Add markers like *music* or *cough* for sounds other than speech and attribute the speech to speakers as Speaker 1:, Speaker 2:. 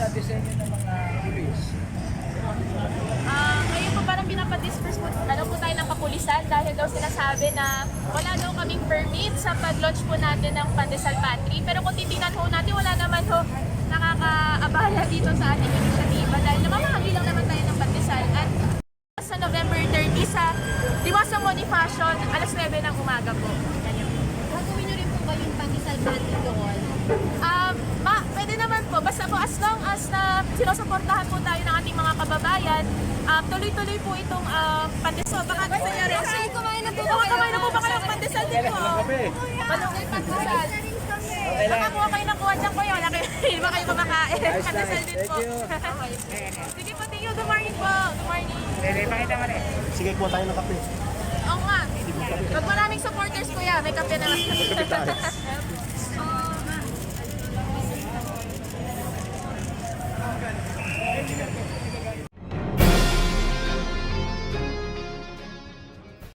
Speaker 1: sa disenyo ng mga TVs.
Speaker 2: Ah, ngayon po parang pinapadisperse po, ano po tayo ng kapulisan dahil daw sinasabi na wala daw kaming permit sa pag-launch po natin ng Pandesal Pantry. Pero kung titingnan ho natin, wala naman ho nakakaabala dito sa ating inisyatiba dahil namamahagi lang naman tayo ng Pandesal. At sa November 30 sa Diwasa Bonifacio, alas 9 ng umaga po. Ganyan.
Speaker 3: Gagawin niyo rin po ba yung pandesal pantry doon?
Speaker 2: Um, ma, pwede naman po. Basta po as long as na sinusuportahan po tayo ng ating mga kababayan, um, tuloy-tuloy po itong um, pandesal. Baka kasi nangyari.
Speaker 3: Kasi kumain na po
Speaker 2: Baka kumain na po ba kayo ng *laughs* pandesal din po?
Speaker 1: Kape.
Speaker 2: Palungay pandesal. Nakakuha kayo ng kuha dyan ko yun. Hindi ba kayo kumakain? Pandesal din po. Sige po, thank you. Good morning po. Good morning.
Speaker 4: Sige, kuha tayo ng kape.
Speaker 2: Oo nga. Pag maraming supporters kuya, may kape naman.